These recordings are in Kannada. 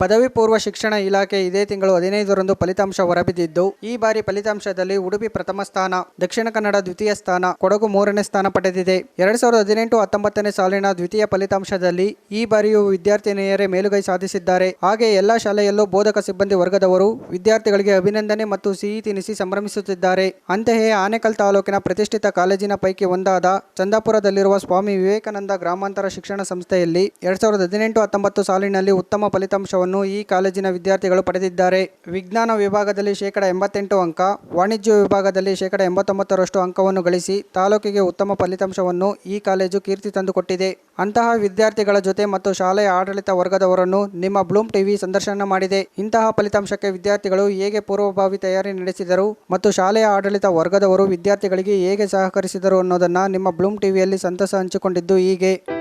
ಪದವಿ ಪೂರ್ವ ಶಿಕ್ಷಣ ಇಲಾಖೆ ಇದೇ ತಿಂಗಳು ಹದಿನೈದರಂದು ಫಲಿತಾಂಶ ಹೊರಬಿದ್ದಿದ್ದು, ಈ ಬಾರಿ ಫಲಿತಾಂಶದಲ್ಲಿ ಉಡುಪಿ ಪ್ರಥಮ ಸ್ಥಾನ, ದಕ್ಷಿಣ ಕನ್ನಡ ದ್ವಿತೀಯ ಸ್ಥಾನ, ಕೊಡಗು ಮೂರನೇ ಸ್ಥಾನ ಪಡೆದಿದೆ. ಎರಡ್ ಸಾವಿರದ ಹದಿನೆಂಟು ಹತ್ತೊಂಬತ್ತನೇ ಸಾಲಿನ ದ್ವಿತೀಯ ಫಲಿತಾಂಶದಲ್ಲಿ ಈ ಬಾರಿಯೂ ವಿದ್ಯಾರ್ಥಿನಿಯರೇ ಮೇಲುಗೈ ಸಾಧಿಸಿದ್ದಾರೆ. ಹಾಗೆ ಎಲ್ಲಾ ಶಾಲೆಯಲ್ಲೂ ಬೋಧಕ ಸಿಬ್ಬಂದಿ ವರ್ಗದವರು ವಿದ್ಯಾರ್ಥಿಗಳಿಗೆ ಅಭಿನಂದನೆ ಮತ್ತು ಸಿಹಿ ತಿನಿಸಿ ಸಂಭ್ರಮಿಸುತ್ತಿದ್ದಾರೆ. ಅಂತೆಯೇ ಆನೇಕಲ್ ತಾಲೂಕಿನ ಪ್ರತಿಷ್ಠಿತ ಕಾಲೇಜಿನ ಪೈಕಿ ಒಂದಾದ ಚಂದಾಪುರದಲ್ಲಿರುವ ಸ್ವಾಮಿ ವಿವೇಕಾನಂದ ಗ್ರಾಮಾಂತರ ಶಿಕ್ಷಣ ಸಂಸ್ಥೆಯಲ್ಲಿ ಎರಡ್ ಸಾವಿರದ ಹದಿನೆಂಟು ಹತ್ತೊಂಬತ್ತು ಸಾಲಿನಲ್ಲಿ ಉತ್ತಮ ಫಲಿತಾಂಶವನ್ನು ಈ ಕಾಲೇಜಿನ ವಿದ್ಯಾರ್ಥಿಗಳು ಪಡೆದಿದ್ದಾರೆ. ವಿಜ್ಞಾನ ವಿಭಾಗದಲ್ಲಿ ಶೇಕಡ ಎಂಬತ್ತೆಂಟು ಅಂಕ, ವಾಣಿಜ್ಯ ವಿಭಾಗದಲ್ಲಿ ಶೇಕಡ ಎಂಬತ್ತೊಂಬತ್ತರಷ್ಟು ಅಂಕವನ್ನು ಗಳಿಸಿ ತಾಲೂಕಿಗೆ ಉತ್ತಮ ಫಲಿತಾಂಶವನ್ನು ಈ ಕಾಲೇಜು ಕೀರ್ತಿ ತಂದುಕೊಟ್ಟಿದೆ. ಅಂತಹ ವಿದ್ಯಾರ್ಥಿಗಳ ಜೊತೆ ಮತ್ತು ಶಾಲೆಯ ಆಡಳಿತ ವರ್ಗದವರನ್ನು ನಿಮ್ಮ ಬ್ಲೂಮ್ ಟಿವಿ ಸಂದರ್ಶನ ಮಾಡಿದೆ. ಇಂತಹ ಫಲಿತಾಂಶಕ್ಕೆ ವಿದ್ಯಾರ್ಥಿಗಳು ಹೇಗೆ ಪೂರ್ವಭಾವಿ ತಯಾರಿ ನಡೆಸಿದರು ಮತ್ತು ಶಾಲೆಯ ಆಡಳಿತ ವರ್ಗದವರು ವಿದ್ಯಾರ್ಥಿಗಳಿಗೆ ಹೇಗೆ ಸಹಕರಿಸಿದರು ಅನ್ನೋದನ್ನು ನಿಮ್ಮ ಬ್ಲೂಮ್ ಟಿವಿಯಲ್ಲಿ ಸಂತಸ ಹಂಚಿಕೊಂಡಿದ್ದು ಹೀಗೆ.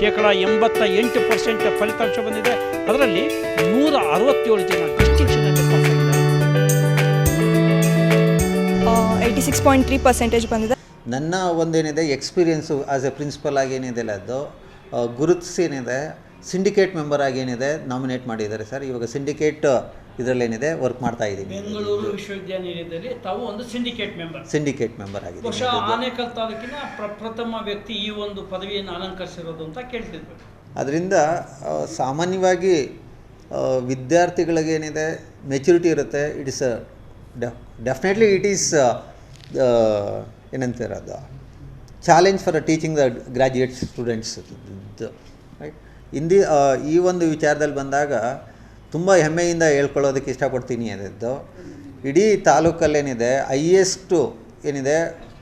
ಶೇಕಡ ಎಂಬತ್ತ ಎಂಟು ಪರ್ಸೆಂಟ್ ಫಲಿತಾಂಶ ಬಂದಿದೆ. ಅದರಲ್ಲಿ ನೂರ ಅರವತ್ತೇಳು ಜನ ಡಿಸ್ಟಿಂಕ್ಷನಲ್ಲಿ ಪಾಸ್ ಆಗಿದ್ದಾರೆ. Eighty six point three percentage ಬಂದಿದೆ. ನನ್ನ ಒಂದೇನಿದೆ ಎಕ್ಸ್ಪೀರಿಯೆನ್ಸು ಆಸ್ ಎ ಪ್ರಿನ್ಸಿಪಲ್ ಆಗಿ ಏನಿದೆ ಅದು. ಗುರುತಿಸಿ ಏನಿದೆ ಸಿಂಡಿಕೇಟ್ ಮೆಂಬರ್ ಆಗಿ ಏನಿದೆ ನಾಮಿನೇಟ್ ಮಾಡಿದ್ದಾರೆ ಸರ್. ಇವಾಗ ಸಿಂಡಿಕೇಟ್ ಇದರಲ್ಲೇನಿದೆ ವರ್ಕ್ ಮಾಡ್ತಾ ಇದ್ದೀನಿ ಬೆಂಗಳೂರು ವಿಶ್ವವಿದ್ಯಾನಿಲಯದಲ್ಲಿ ತಾವು ಒಂದು ಸಿಂಡಿಕೇಟ್ ಮೆಂಬರ್ ಸಿಂಡಿಕೇಟ್ ಮೆಂಬರ್ ಆಗಿದೆ. ಬಹುಶಃ ಆನೇಕಲ್ ತಾಲೂಕಿನ ಪ್ರ- ಪ್ರಥಮ ವ್ಯಕ್ತಿ ಈ ಒಂದು ಪದವಿಯನ್ನು ಅಲಂಕರಿಸಿರೋದು ಅಂತ ಕೇಳ್ತಿದ್ವಿ. ಅದರಿಂದ ಸಾಮಾನ್ಯವಾಗಿ ವಿದ್ಯಾರ್ಥಿಗಳಿಗೇನಿದೆ ಮೆಚುರಿಟಿ ಇರುತ್ತೆ. It is definitely it is ಏನಂತಾರೆ ಅದು challenge for teaching the graduate students right ಇಂದಿ ಈ ಒಂದು ವಿಚಾರದಲ್ಲಿ ಬಂದಾಗ ತುಂಬ ಹೆಮ್ಮೆಯಿಂದ ಹೇಳ್ಕೊಳ್ಳೋದಕ್ಕೆ ಇಷ್ಟಪಡ್ತೀನಿ ಅದದ್ದು. ಇಡೀ ತಾಲೂಕಲ್ಲೇನಿದೆ ಹೈಯೆಸ್ಟು ಏನಿದೆ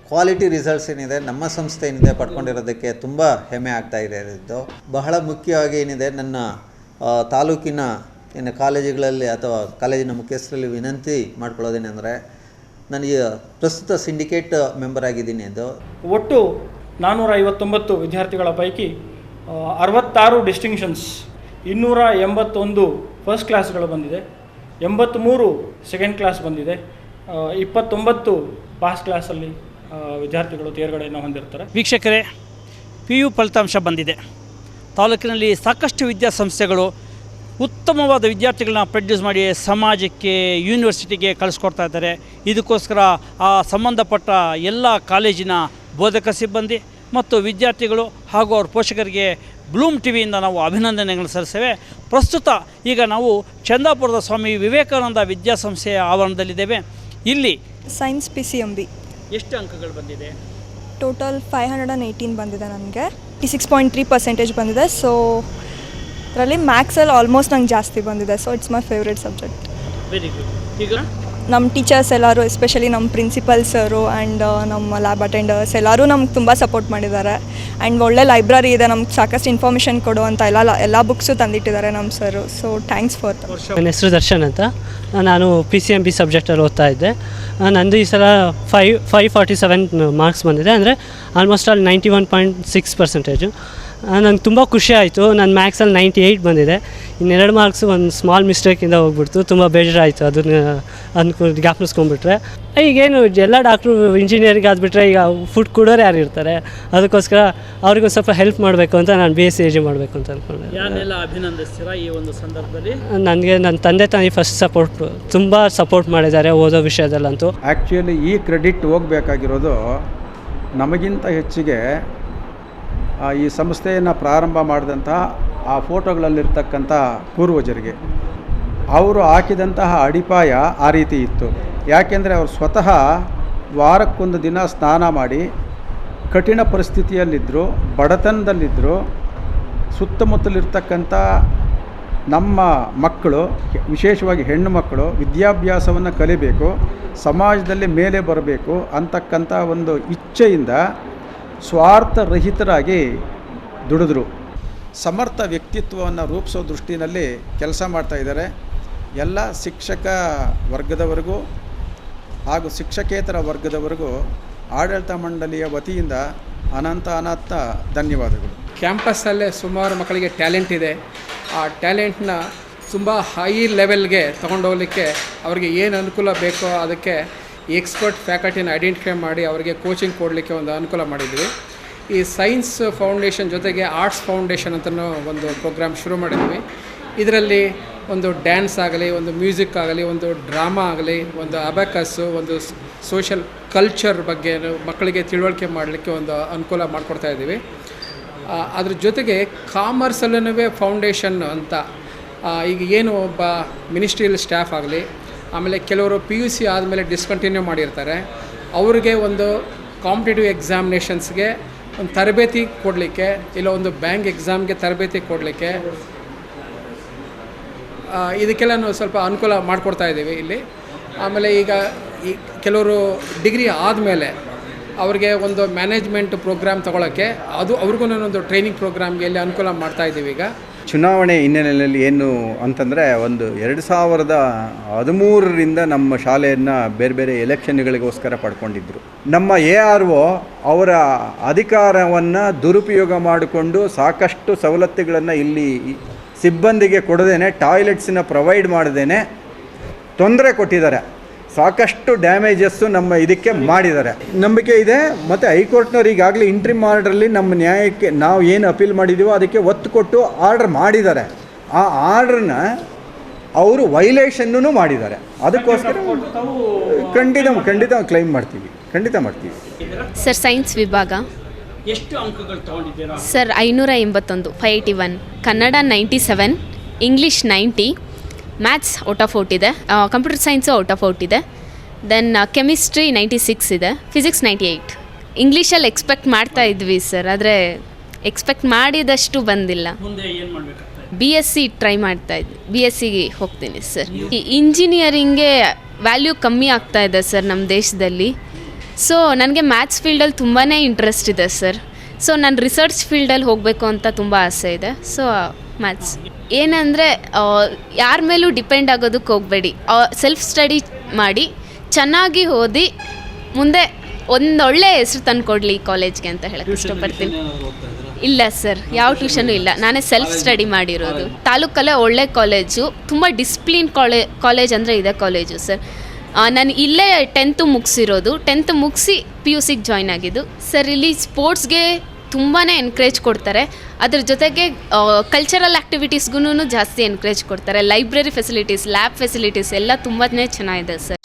ಕ್ವಾಲಿಟಿ ರಿಸಲ್ಟ್ಸ್ ಏನಿದೆ, ನಮ್ಮ ಸಂಸ್ಥೆ ಏನಿದೆ ಪಡ್ಕೊಂಡಿರೋದಕ್ಕೆ ತುಂಬ ಹೆಮ್ಮೆ ಆಗ್ತಾ ಇದೆ ಅದದ್ದು. ಬಹಳ ಮುಖ್ಯವಾಗಿ ಏನಿದೆ, ನನ್ನ ತಾಲೂಕಿನ, ಏನು ಕಾಲೇಜುಗಳಲ್ಲಿ ಅಥವಾ ಕಾಲೇಜಿನ ಮುಖ್ಯಸ್ಥರಲ್ಲಿ ವಿನಂತಿ ಮಾಡ್ಕೊಳ್ಳೋದೇನೆಂದರೆ ನನಗೆ ಪ್ರಸ್ತುತ ಸಿಂಡಿಕೇಟ್ ಮೆಂಬರ್ ಆಗಿದ್ದೀನಿ ಅದು. ಒಟ್ಟು ನಾನ್ನೂರ ಐವತ್ತೊಂಬತ್ತು ವಿದ್ಯಾರ್ಥಿಗಳ ಪೈಕಿ ಅರವತ್ತಾರು ಡಿಸ್ಟಿಂಕ್ಷನ್ಸ್ ಇನ್ನೂರ ಎಂಬತ್ತೊಂದು ಫಸ್ಟ್ ಕ್ಲಾಸ್ಗಳು ಬಂದಿದೆ. ಎಂಬತ್ತ್ಮೂರು ಸೆಕೆಂಡ್ ಕ್ಲಾಸ್ ಬಂದಿದೆ. ಇಪ್ಪತ್ತೊಂಬತ್ತು ಪಾಸ್ ಕ್ಲಾಸಲ್ಲಿ ವಿದ್ಯಾರ್ಥಿಗಳು ತೇರ್ಗಡೆಯನ್ನು ಹೊಂದಿರ್ತಾರೆ. ವೀಕ್ಷಕರೇ ಪಿ ಯು ಫಲಿತಾಂಶ ಬಂದಿದೆ. ತಾಲೂಕಿನಲ್ಲಿ ಸಾಕಷ್ಟು ವಿದ್ಯಾಸಂಸ್ಥೆಗಳು ಉತ್ತಮವಾದ ವಿದ್ಯಾರ್ಥಿಗಳನ್ನ ಪ್ರೊಡ್ಯೂಸ್ ಮಾಡಿ ಸಮಾಜಕ್ಕೆ ಯೂನಿವರ್ಸಿಟಿಗೆ ಕಳಿಸ್ಕೊಡ್ತಾ ಇದ್ದಾರೆ. ಇದಕ್ಕೋಸ್ಕರ ಆ ಸಂಬಂಧಪಟ್ಟ ಎಲ್ಲ ಕಾಲೇಜಿನ ಬೋಧಕ ಸಿಬ್ಬಂದಿ ಮತ್ತು ವಿದ್ಯಾರ್ಥಿಗಳು ಹಾಗೂ ಅವ್ರ ಪೋಷಕರಿಗೆ ಬ್ಲೂಮ್ ಟಿವಿಯಿಂದ ನಾವು ಅಭಿನಂದನೆಗಳನ್ನು ಸಲ್ಲಿಸ್ತೇವೆ ಪ್ರಸ್ತುತ ಈಗ ನಾವು ಚಂದಾಪುರದ ಸ್ವಾಮಿ ವಿವೇಕಾನಂದ ವಿದ್ಯಾಸಂಸ್ಥೆಯ ಆವರಣದಲ್ಲಿದ್ದೇವೆ. ಇಲ್ಲಿ science P C M B ಎಷ್ಟು ಅಂಕಗಳು ಬಂದಿದೆ? Total five hundred and eighteen ಬಂದಿದೆ ನನಗೆ. T six point three percentage ಬಂದಿದೆ. ಸೊ ಅದರಲ್ಲಿ ಮ್ಯಾಕ್ಸಲ್ಲಿ ಆಲ್ಮೋಸ್ಟ್ ನಂಗೆ ಜಾಸ್ತಿ ಬಂದಿದೆ. So it's my favourite subject very good ಈಗ ನಮ್ಮ ಟೀಚರ್ಸ್ ಎಲ್ಲರೂ ಎಸ್ಪೆಷಲಿ ನಮ್ಮ ಪ್ರಿನ್ಸಿಪಲ್ ಸರು ಆ್ಯಂಡ್ ನಮ್ಮ ಲ್ಯಾಬ್ ಅಟೆಂಡರ್ಸ್ ಎಲ್ಲರೂ ನಮ್ಗೆ ತುಂಬ ಸಪೋರ್ಟ್ ಮಾಡಿದ್ದಾರೆ. ಆ್ಯಂಡ್ ಒಳ್ಳೆ ಲೈಬ್ರರಿ ಇದೆ, ನಮ್ಗೆ ಸಾಕಷ್ಟು ಇನ್ಫಾರ್ಮೇಷನ್ ಕೊಡುವಂಥ ಎಲ್ಲ ಎಲ್ಲ ಬುಕ್ಸು ತಂದಿಟ್ಟಿದ್ದಾರೆ ನಮ್ಮ ಸರು ಸೊ ಥ್ಯಾಂಕ್ಸ್ ಫಾರ್ ನನ್ನ ಹೆಸರು ದರ್ಶನ್ ಅಂತ. ನಾನು ಪಿ ಸಿ ಎಂ ಬಿ ಸಬ್ಜೆಕ್ಟಲ್ಲಿ ಓದ್ತಾ ಇದ್ದೆ. ನಂದು ಈ ಸಲ five five forty seven marks ಬಂದಿದೆ. ಅಂದರೆ almost all ninety one point six percentage ನಂಗೆ ತುಂಬ ಖುಷಿ ಆಯಿತು. ನನ್ನ ಮ್ಯಾಕ್ಸಲ್ಲಿ ನೈಂಟಿ ಏಯ್ಟ್ ಬಂದಿದೆ. ಇನ್ನೆರಡು ಮಾರ್ಕ್ಸ್ ಒಂದು ಸ್ಮಾಲ್ ಮಿಸ್ಟೇಕಿಂದ ಹೋಗ್ಬಿಡ್ತು. ತುಂಬ ಬೇಜಾರಾಯಿತು ಅದನ್ನು ಅನ್ಕೊ ಜ್ಞಾಪನಿಸ್ಕೊಂಡ್ಬಿಟ್ರೆ. ಈಗೇನು ಎಲ್ಲ ಡಾಕ್ಟ್ರು ಇಂಜಿನಿಯರಿಂಗ್ ಆದ್ಬಿಟ್ರೆ ಈಗ ಫುಡ್ ಕೊಡೋರು ಯಾರು ಇರ್ತಾರೆ? ಅದಕ್ಕೋಸ್ಕರ ಅವ್ರಿಗೊಂದು ಸ್ವಲ್ಪ ಹೆಲ್ಪ್ ಮಾಡಬೇಕು ಅಂತ ನಾನು ಬಿ ಎಸ್ ಸಿ ಜಿ ಮಾಡಬೇಕು ಅಂತ ಅಂದ್ಕೊಂಡೆ ಈ ಒಂದು ಸಂದರ್ಭದಲ್ಲಿ? ನನಗೆ ನನ್ನ ತಂದೆ ತಾಯಿ ಫಸ್ಟ್ ಸಪೋರ್ಟ್ ತುಂಬ ಸಪೋರ್ಟ್ ಮಾಡಿದ್ದಾರೆ ಓದೋ ವಿಷಯದಲ್ಲಂತೂ. ಆ್ಯಕ್ಚುಲಿ ಈ ಕ್ರೆಡಿಟ್ ಹೋಗಬೇಕಾಗಿರೋದು ನಮಗಿಂತ ಹೆಚ್ಚಿಗೆ ಈ ಸಂಸ್ಥೆಯನ್ನು ಪ್ರಾರಂಭ ಮಾಡಿದಂತಹ ಆ ಫೋಟೋಗಳಲ್ಲಿರ್ತಕ್ಕಂಥ ಪೂರ್ವಜರಿಗೆ. ಅವರು ಹಾಕಿದಂತಹ ಅಡಿಪಾಯ ಆ ರೀತಿ ಇತ್ತು. ಯಾಕೆಂದರೆ ಅವರು ಸ್ವತಃ ವಾರಕ್ಕೊಂದು ದಿನ ಸ್ನಾನ ಮಾಡಿ ಕಠಿಣ ಪರಿಸ್ಥಿತಿಯಲ್ಲಿದ್ದರು ಬಡತನದಲ್ಲಿದ್ದರು ಸುತ್ತಮುತ್ತಲಿರ್ತಕ್ಕಂಥ ನಮ್ಮ ಮಕ್ಕಳು, ವಿಶೇಷವಾಗಿ ಹೆಣ್ಣು ಮಕ್ಕಳು ವಿದ್ಯಾಭ್ಯಾಸವನ್ನು ಕಲಿಬೇಕು, ಸಮಾಜದಲ್ಲಿ ಮೇಲೆ ಬರಬೇಕು ಅಂತಕ್ಕಂಥ ಒಂದು ಇಚ್ಛೆಯಿಂದ ಸ್ವಾರ್ಥರಹಿತರಾಗಿ ದುಡಿದ್ರು. ಸಮರ್ಥ ವ್ಯಕ್ತಿತ್ವವನ್ನು ರೂಪಿಸೋ ದೃಷ್ಟಿನಲ್ಲಿ ಕೆಲಸ ಮಾಡ್ತಾ ಇದ್ದಾರೆ. ಎಲ್ಲ ಶಿಕ್ಷಕ ವರ್ಗದವರೆಗೂ ಹಾಗೂ ಶಿಕ್ಷಕೇತರ ವರ್ಗದವರೆಗೂ ಆಡಳಿತ ಮಂಡಳಿಯ ವತಿಯಿಂದ ಅನಂತ ಅನಂತ ಧನ್ಯವಾದಗಳು. ಕ್ಯಾಂಪಸ್ಸಲ್ಲೇ ಸುಮಾರು ಮಕ್ಕಳಿಗೆ ಟ್ಯಾಲೆಂಟ್ ಇದೆ. ಆ ಟ್ಯಾಲೆಂಟ್ನ ತುಂಬ ಹೈ ಲೆವೆಲ್ಗೆ ತೊಗೊಂಡೋಗ್ಲಿಕ್ಕೆ ಅವರಿಗೆ ಏನು ಅನುಕೂಲ ಬೇಕೋ ಅದಕ್ಕೆ ಎಕ್ಸ್ಪರ್ಟ್ ಫ್ಯಾಕಲ್ಟಿನ ಐಡೆಂಟಿಫೈ ಮಾಡಿ ಅವರಿಗೆ ಕೋಚಿಂಗ್ ಕೊಡಲಿಕ್ಕೆ ಒಂದು ಅನುಕೂಲ ಮಾಡಿದ್ವಿ. ಈ ಸೈನ್ಸ್ ಫೌಂಡೇಶನ್ ಜೊತೆಗೆ ಆರ್ಟ್ಸ್ ಫೌಂಡೇಶನ್ ಅಂತಲೂ ಒಂದು ಪ್ರೋಗ್ರಾಮ್ ಶುರು ಮಾಡಿದ್ವಿ. ಇದರಲ್ಲಿ ಒಂದು ಡ್ಯಾನ್ಸ್ ಆಗಲಿ, ಒಂದು ಮ್ಯೂಸಿಕ್ ಆಗಲಿ, ಒಂದು ಡ್ರಾಮಾ ಆಗಲಿ, ಒಂದು ಅಬಕಸ್ಸು ಒಂದು ಸೋಷಲ್ ಕಲ್ಚರ್ ಬಗ್ಗೆ ಮಕ್ಕಳಿಗೆ ತಿಳುವಳಿಕೆ ಮಾಡಲಿಕ್ಕೆ ಒಂದು ಅನುಕೂಲ ಮಾಡಿಕೊಡ್ತಾ ಇದ್ದೀವಿ. ಅದ್ರ ಜೊತೆಗೆ ಕಾಮರ್ಸಲ್ಲೂ ಫೌಂಡೇಶನ್ ಅಂತ ಈಗ ಏನು ಒಬ್ಬ ಮಿನಿಸ್ಟ್ರಿಯಲ್ ಸ್ಟಾಫ್ ಆಗಲಿ ಆಮೇಲೆ ಕೆಲವರು ಪಿ ಯು ಸಿ ಆದಮೇಲೆ ಡಿಸ್ಕಂಟಿನ್ಯೂ ಮಾಡಿರ್ತಾರೆ. ಅವ್ರಿಗೆ ಒಂದು ಕಾಂಪಿಟೇಟಿವ್ ಎಕ್ಸಾಮಿನೇಷನ್ಸ್ಗೆ ಒಂದು ತರಬೇತಿ ಕೊಡಲಿಕ್ಕೆ ಇಲ್ಲ ಒಂದು ಬ್ಯಾಂಕ್ ಎಕ್ಸಾಮ್ಗೆ ತರಬೇತಿ ಕೊಡಲಿಕ್ಕೆ ಇದಕ್ಕೆಲ್ಲ ನಾವು ಸ್ವಲ್ಪ ಅನುಕೂಲ ಮಾಡಿಕೊಡ್ತಾ ಇದ್ದೀವಿ ಇಲ್ಲಿ. ಆಮೇಲೆ ಈಗ ಈ ಕೆಲವರು ಡಿಗ್ರಿ ಆದಮೇಲೆ ಅವ್ರಿಗೆ ಒಂದು ಮ್ಯಾನೇಜ್ಮೆಂಟ್ ಪ್ರೋಗ್ರಾಮ್ ತೊಗೊಳಕ್ಕೆ ಅದು ಅವ್ರಿಗೂ ಒಂದು ಟ್ರೈನಿಂಗ್ ಪ್ರೋಗ್ರಾಮ್ಗೆ ಇಲ್ಲಿ ಅನುಕೂಲ ಮಾಡ್ತಾ ಇದ್ದೀವಿ ಈಗ. ಚುನಾವಣೆ ಹಿನ್ನೆಲೆಯಲ್ಲಿ ಏನು ಅಂತಂದರೆ ಒಂದು ಎರಡು ಸಾವಿರದ ಹದಿಮೂರರಿಂದ ನಮ್ಮ ಶಾಲೆಯನ್ನು ಬೇರೆ ಬೇರೆ ಎಲೆಕ್ಷನ್ಗಳಿಗೋಸ್ಕರ ಪಡ್ಕೊಂಡಿದ್ದರು ನಮ್ಮ ಎ ಆರ್ ಒ ಅವರ ಅಧಿಕಾರವನ್ನು ದುರುಪಯೋಗ ಮಾಡಿಕೊಂಡು ಸಾಕಷ್ಟು ಸವಲತ್ತುಗಳನ್ನು ಇಲ್ಲಿ ಸಿಬ್ಬಂದಿಗೆ ಕೊಡದೇನೆ ಟಾಯ್ಲೆಟ್ಸನ್ನ ಪ್ರೊವೈಡ್ ಮಾಡದೇನೆ, ತೊಂದರೆ ಕೊಟ್ಟಿದ್ದಾರೆ. ಸಾಕಷ್ಟು ಡ್ಯಾಮೇಜಸ್ಸು ನಮ್ಮ ಇದಕ್ಕೆ ಮಾಡಿದ್ದಾರೆ. ನಂಬಿಕೆ ಇದೆ ಮತ್ತು ಹೈಕೋರ್ಟ್ನವ್ರು ಈಗಾಗಲೇ ಇಂಟ್ರಿಮ್ ಆರ್ಡ್ರಲ್ಲಿ ನಮ್ಮ ನ್ಯಾಯಕ್ಕೆ ನಾವು ಏನು ಅಪೀಲ್ ಮಾಡಿದ್ದೀವೋ ಅದಕ್ಕೆ ಒತ್ತು ಕೊಟ್ಟು ಆರ್ಡ್ರ್ ಮಾಡಿದ್ದಾರೆ. ಆ ಆರ್ಡ್ರನ್ನ ಅವರು ವೈಲೇಷನ್ನೂ ಮಾಡಿದ್ದಾರೆ. ಅದಕ್ಕೋಸ್ಕರ ಖಂಡಿತ ಖಂಡಿತ ಕ್ಲೈಮ್ ಮಾಡ್ತೀವಿ. ಖಂಡಿತ ಮಾಡ್ತೀವಿ. ಸರ್ ಸೈನ್ಸ್ ವಿಭಾಗ. ಎಷ್ಟು ಅಂಕಗಳು ತಗೊಂಡಿದ್ದೀರಾ? ಸರ್ ಐನೂರ ಎಂಬತ್ತೊಂದು five eighty one Kannada ninety seven English ninety maths out of out ಇದೆ. Computer science out of out ಇದೆ. ದೆನ್ ಕೆಮಿಸ್ಟ್ರಿ ನೈಂಟಿ ಸಿಕ್ಸ್ ಇದೆ. ಫಿಸಿಕ್ಸ್ ನೈಂಟಿ ಏಯ್ಟ್ ಇಂಗ್ಲೀಷಲ್ಲಿ ಎಕ್ಸ್ಪೆಕ್ಟ್ ಮಾಡ್ತಾ ಇದ್ವಿ ಸರ್ ಆದರೆ ಎಕ್ಸ್ಪೆಕ್ಟ್ ಮಾಡಿದಷ್ಟು ಬಂದಿಲ್ಲ. ಬಿ ಎಸ್ ಸಿ ಟ್ರೈ ಮಾಡ್ತಾ ಇದ್ವಿ. ಬಿ ಎಸ್ ಸಿಗೆ ಹೋಗ್ತೀನಿ ಸರ್ ಈ ಇಂಜಿನಿಯರಿಂಗ್ಗೆ ವ್ಯಾಲ್ಯೂ ಕಮ್ಮಿ ಆಗ್ತಾ ಇದೆ ಸರ್ ನಮ್ಮ ದೇಶದಲ್ಲಿ. ಸೊ ನನಗೆ ಮ್ಯಾಥ್ಸ್ ಫೀಲ್ಡಲ್ಲಿ ತುಂಬಾ ಇಂಟ್ರೆಸ್ಟ್ ಇದೆ ಸರ್ ಸೊ ನಾನು ರಿಸರ್ಚ್ ಫೀಲ್ಡಲ್ಲಿ ಹೋಗಬೇಕು ಅಂತ ತುಂಬ ಆಸೆ ಇದೆ. ಸೊ ಮ್ಯಾಥ್ಸ್ ಏನಂದರೆ ಯಾರ ಮೇಲೂ ಡಿಪೆಂಡ್ ಆಗೋದಕ್ಕೆ ಹೋಗಬೇಡಿ. ಸೆಲ್ಫ್ ಸ್ಟಡಿ ಮಾಡಿ ಚೆನ್ನಾಗಿ ಓದಿ ಮುಂದೆ ಒಂದೊಳ್ಳೆ ಹೆಸರು ತಂದುಕೊಡ್ಲಿ ಈ ಕಾಲೇಜ್ಗೆ ಅಂತ ಹೇಳಕ್ಕೆ ಇಷ್ಟಪಡ್ತೀನಿ. ಇಲ್ಲ ಸರ್ ಯಾವ ಟ್ಯೂಷನು ಇಲ್ಲ. ನಾನೇ ಸೆಲ್ಫ್ ಸ್ಟಡಿ ಮಾಡಿರೋದು. ತಾಲೂಕಲ್ಲೇ ಒಳ್ಳೆ ಕಾಲೇಜು ತುಂಬ ಡಿಸ್ಪ್ಲಿನ್ ಕಾಲೇ ಕಾಲೇಜ್ ಅಂದರೆ ಇದೆ ಕಾಲೇಜು ಸರ್. ನಾನು ಇಲ್ಲೇ ಟೆಂತು ಮುಗಿಸಿರೋದು. ಟೆಂತ್ ಮುಗಿಸಿ ಪಿ ಯು ಸಿಗೆ ಜಾಯ್ನ್ ಆಗಿದ್ದು. ಸರ್ ಇಲ್ಲಿ ಸ್ಪೋರ್ಟ್ಸ್ಗೆ ತುಂಬಾ ಎನ್ಕರೇಜ್ ಕೊಡ್ತಾರೆ. ಅದ್ರ ಜೊತೆಗೆ ಕಲ್ಚರಲ್ ಆ್ಯಕ್ಟಿವಿಟೀಸ್ಗೂ ಜಾಸ್ತಿ ಎನ್ಕರೇಜ್ ಕೊಡ್ತಾರೆ. ಲೈಬ್ರರಿ ಫೆಸಿಲಿಟೀಸ್ ಲ್ಯಾಬ್ ಫೆಸಿಲಿಟೀಸ್ ಎಲ್ಲ ತುಂಬಾ ಚೆನ್ನಾಗಿದೆ ಸರ್.